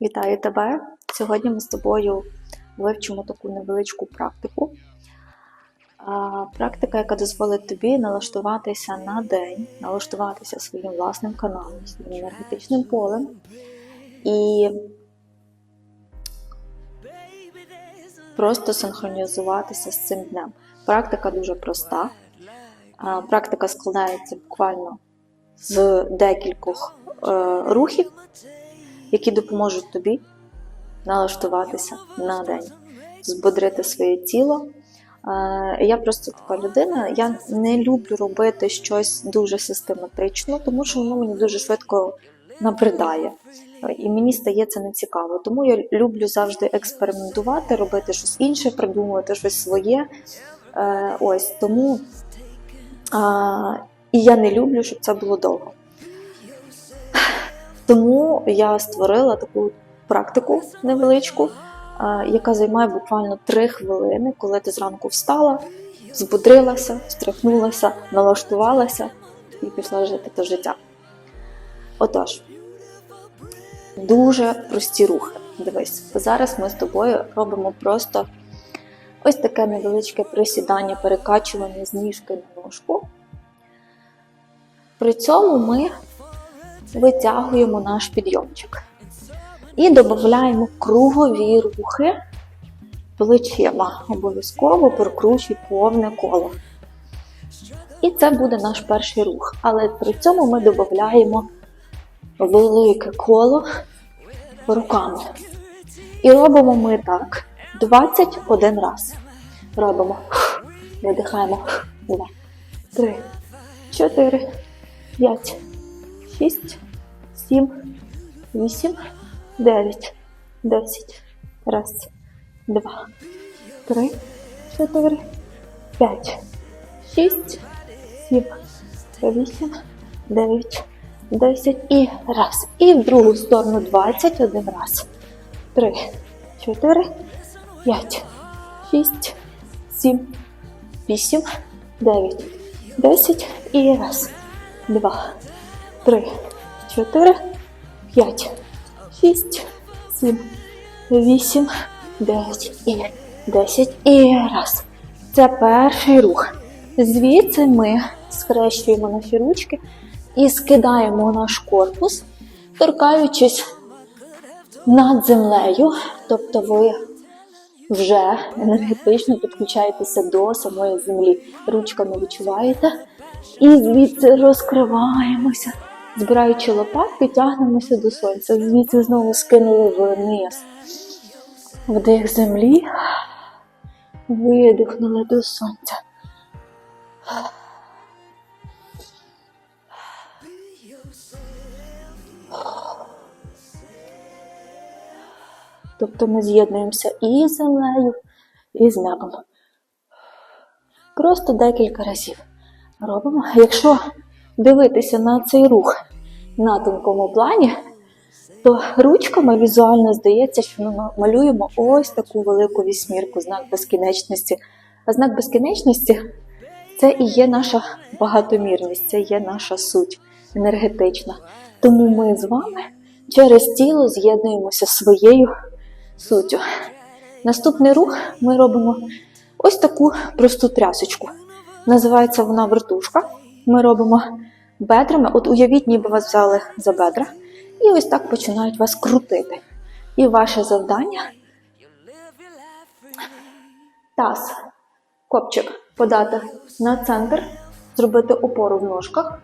Вітаю тебе! Сьогодні ми з тобою вивчимо таку невеличку практику. Практика, яка дозволить тобі налаштуватися на день, налаштуватися своїм власним каналом, своїм енергетичним полем і просто синхронізуватися з цим днем. Практика дуже проста. Практика складається буквально з декількох е, рухів які допоможуть тобі налаштуватися на день, збодрити своє тіло. Е, Я просто така людина, я не люблю робити щось дуже систематично, тому що воно мені дуже швидко набридає. І мені стає це нецікаво. Тому я люблю завжди експериментувати, робити щось інше, придумувати щось своє. Е, Ось тому і я не люблю, щоб це було довго. Тому я створила таку практику невеличку, яка займає буквально 3 хвилини, коли ти зранку встала, збудрилася, стряхнулася, налаштувалася і пішла жити те життя. Отож, дуже прості рухи. Дивись, зараз ми з тобою робимо просто ось таке невеличке присідання, перекачування з ніжки на ножку. При цьому ми витягуємо наш підйомчик. І додаємо кругові рухи плечима. Обов'язково прокручуй повне коло. І це буде наш перший рух. Але при цьому ми додаємо велике коло руками. І робимо ми так 21 раз. Робимо. Видихаємо. 2, 3, 4, 5 шість, сім, вісім, дев'ять, десять. Раз, два, три, чотири, п'ять, шість, сім, вісім, дев'ять, десять і раз. І в другу сторону двадцять один раз. Три, чотири, п'ять, шість, сім, вісім, дев'ять, десять і раз, два три, чотири, п'ять, шість, сім, вісім, дев'ять і десять і раз. Це перший рух. Звідси ми схрещуємо наші ручки і скидаємо наш корпус, торкаючись над землею, тобто ви вже енергетично підключаєтеся до самої землі. Ручками відчуваєте. І звідси розкриваємося. Збираючи лопатки, тягнемося до сонця. Звідси знову скинули вниз. Вдих землі. Видихнули до сонця. Тобто ми з'єднуємося і з землею, і з небом. Просто декілька разів робимо. Якщо дивитися на цей рух на тонкому плані, то ручками візуально здається, що ми малюємо ось таку велику вісьмірку, знак безкінечності. А знак безкінечності це і є наша багатомірність, це є наша суть енергетична. Тому ми з вами через тіло з'єднуємося своєю суттю. Наступний рух ми робимо ось таку просту трясочку. Називається вона вертушка. Ми робимо бедрами. От уявіть, ніби вас взяли за бедра, і ось так починають вас крутити. І ваше завдання таз, копчик подати на центр, зробити опору в ножках,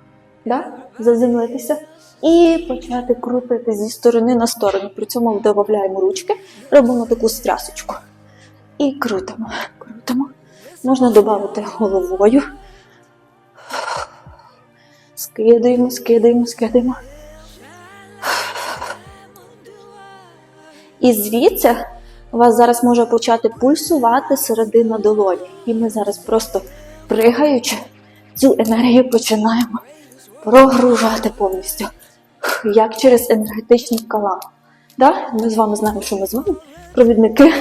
да? заземлитися і почати крутити зі сторони на сторону. При цьому додаємо ручки, робимо таку стрясочку. І крутимо, крутимо. Можна додати головою. Скидаємо, скидаємо, скидаємо. І звідси у вас зараз може почати пульсувати середина долоні. І ми зараз просто пригаючи, цю енергію починаємо прогружати повністю. Як через енергетичний канал. Да? Ми з вами знаємо, що ми з вами провідники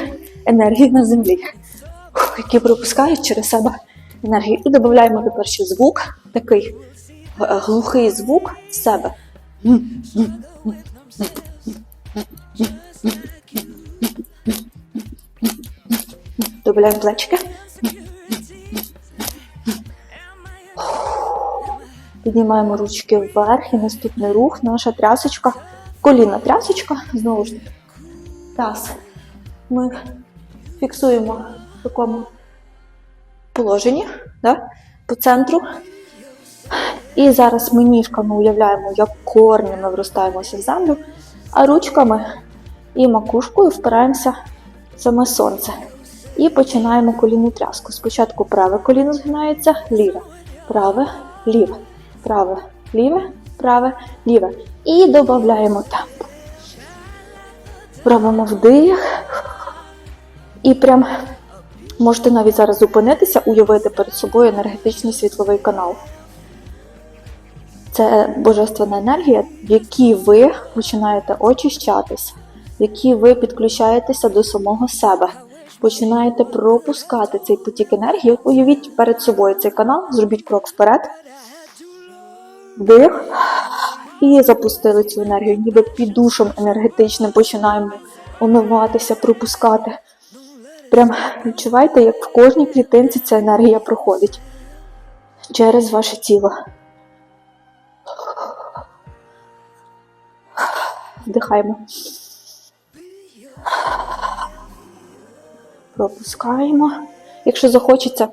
енергії на землі, які пропускають через себе енергію. І додаємо тепер ще звук, такий Е, глухий звук в себе. Добавляємо плечки. Піднімаємо ручки вверх і наступний рух, наша трясочка, коліна трясочка, знову ж таки, таз. Ми фіксуємо в такому положенні да, по центру. І зараз ми ніжками уявляємо, як корнями вростаємося в землю, а ручками і макушкою впираємося в саме сонце. І починаємо колінну тряску. Спочатку праве коліно згинається, ліве, праве, ліве, праве, ліве, праве, ліве. І додаємо темп. Робимо вдих. І прям можете навіть зараз зупинитися, уявити перед собою енергетичний світловий канал. Це божественна енергія, в якій ви починаєте очищатися, в якій ви підключаєтеся до самого себе, починаєте пропускати цей потік енергії. Уявіть перед собою цей канал, зробіть крок вперед, вдих, і запустили цю енергію, ніби під душем енергетичним починаємо омиватися, пропускати. Прям відчувайте, як в кожній клітинці ця енергія проходить через ваше тіло. Вдихаємо. Пропускаємо. Якщо захочеться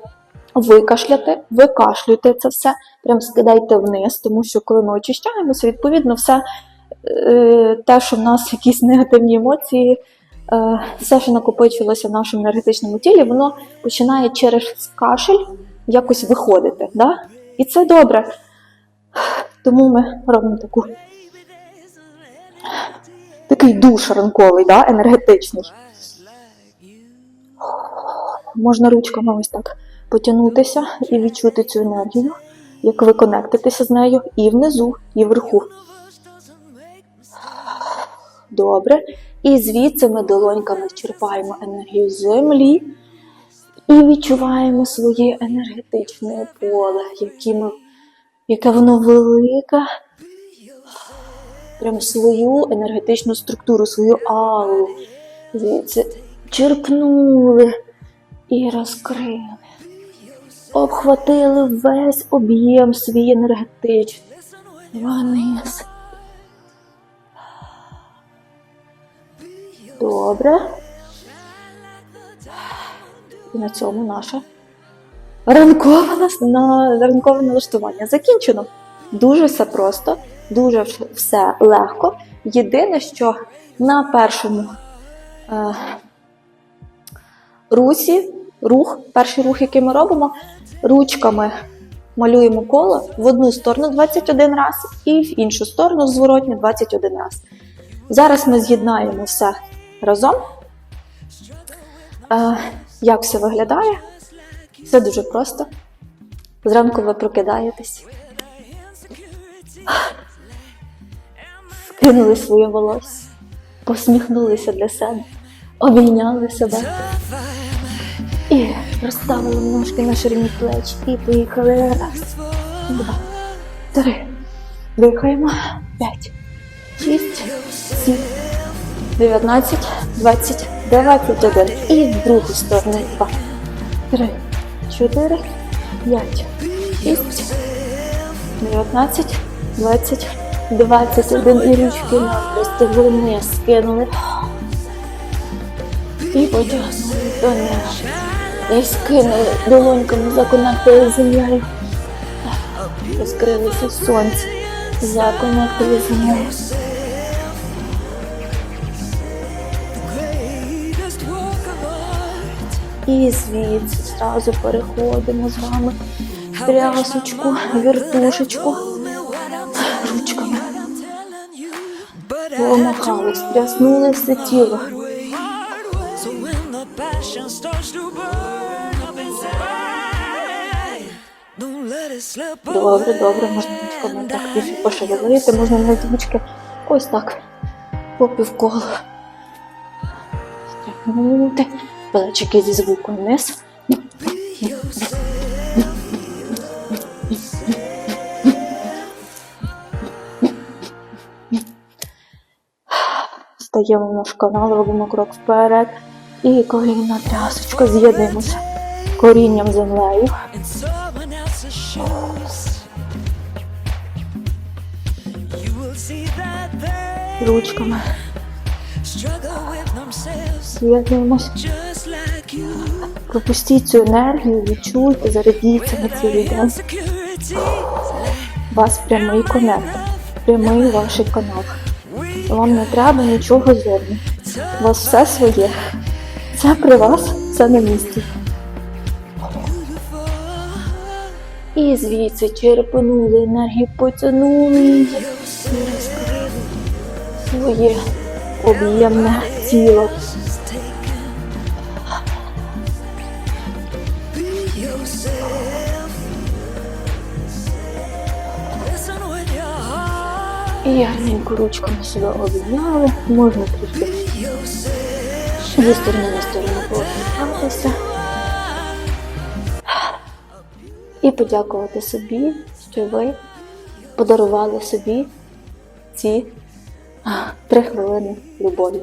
викашляти, викашлюйте це все, прям скидайте вниз, тому що коли ми очищаємося, відповідно, все е, те, що в нас якісь негативні емоції, е, все, що накопичилося в нашому енергетичному тілі, воно починає через кашель якось виходити. Да? І це добре. Тому ми робимо таку такий душ ранковий, да, енергетичний. Можна ручками ось так потягнутися і відчути цю енергію, як ви конектитеся з нею і внизу, і вверху. Добре. І звідси ми долоньками черпаємо енергію землі і відчуваємо своє енергетичне поле, яке, воно велике, прям свою енергетичну структуру, свою ауру. Звідси черпнули і розкрили. Обхватили весь об'єм свій енергетичний. Вниз. Добре. І на цьому наше ранкове, на, ранкове налаштування закінчено. Дуже все просто, дуже все легко. Єдине, що на першому е, русі, рух, перший рух, який ми робимо, ручками малюємо коло в одну сторону 21 раз і в іншу сторону зворотню 21 раз. Зараз ми з'єднаємо все разом. Е, як все виглядає? Все дуже просто. Зранку ви прокидаєтесь. Скинули своє волосся, посміхнулися для себе, обійняли себе і розставили ножки на ширині плеч і поїхали. Раз, два, три. Дихаємо. П'ять, шість, сім, дев'ятнадцять, двадцять, двадцять один. І в другу сторону. Два, три, чотири, п'ять, шість, дев'ятнадцять, двадцять, двадцять один. І ручки нам просто вниз скинули. І потягнули до неба. І скинули долоньками, законектили з землею. Розкрилися в сонці. Законектили з землею. І звідси зразу переходимо з вами трясочку, вертушечку. Don't let it slip Добре, добре, можна ручками так більше пошевелити, можна навіть ручки ось так по півколу. Стряхнути, плечики зі звуком вниз. Стаємо в наш канал, робимо крок вперед, І коліна трясочка, з'єднуємося корінням землею. Ручками you. Пропустіть цю енергію, відчуйте, зарядіться на. Insecurities, У вас прямий конект, прямий ваш канал. Вам не треба нічого зовні. У вас все своє. Це при вас, це на місці. І звідси черпанули енергію, потягнули її своє об'ємне тіло. І гарненько ручками себе обійняли. Можна трішки зі сторони на сторону повертатися. І подякувати собі, що ви подарували собі ці три хвилини любові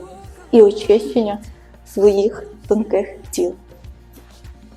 і очищення своїх тонких тіл.